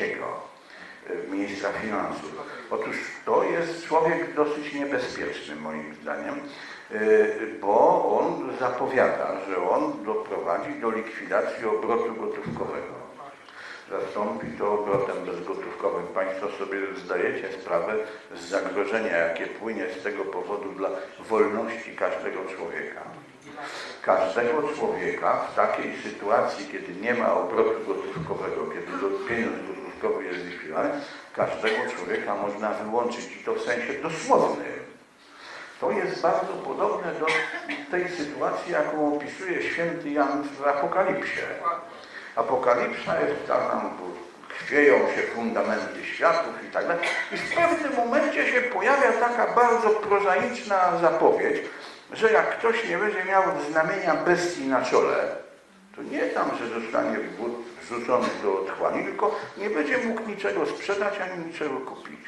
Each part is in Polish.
Kaczyńskiego, e, ministra finansów. Otóż to jest człowiek dosyć niebezpieczny moim zdaniem, e, bo on zapowiada, że on doprowadzi do likwidacji obrotu gotówkowego. Zastąpi to obrotem bezgotówkowym. Państwo sobie zdajecie sprawę z zagrożenia, jakie płynie z tego powodu dla wolności każdego człowieka. Każdego człowieka w takiej sytuacji, kiedy nie ma obrotu gotówkowego, kiedy pieniądz gotówkowy jest likwidowany, każdego człowieka można wyłączyć i to w sensie dosłownym. To jest bardzo podobne do tej sytuacji, jaką opisuje święty Jan w Apokalipsie. Apokalipsa jest tam, chwieją się fundamenty światów i tak dalej. I w pewnym momencie się pojawia taka bardzo prozaiczna zapowiedź, że jak ktoś nie będzie miał znamienia bestii na czole, to nie tam, że zostanie wrzucony do otchłani, tylko nie będzie mógł niczego sprzedać ani niczego kupić.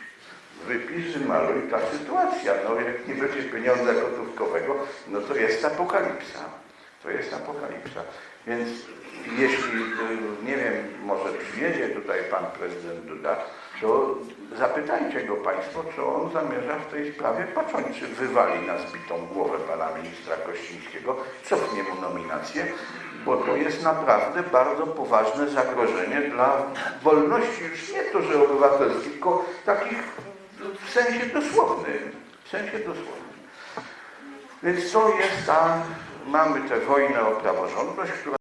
Wypis, maluj ta sytuacja. No jak nie będzie pieniądza gotówkowego, no to jest apokalipsa. To jest apokalipsa. Więc jeśli, y, nie wiem, może przyjedzie tutaj pan prezydent Duda, to zapytajcie go państwo, co on zamierza w tej sprawie począć. Czy wywali na zbitą głowę pana ministra Kościńskiego, cofnie mu nominację, bo to jest naprawdę bardzo poważne zagrożenie dla wolności, już nie to, że obywatelskich, tylko takich w sensie dosłownym. W sensie dosłownym. Więc to jest ta, mamy tę wojnę o praworządność, która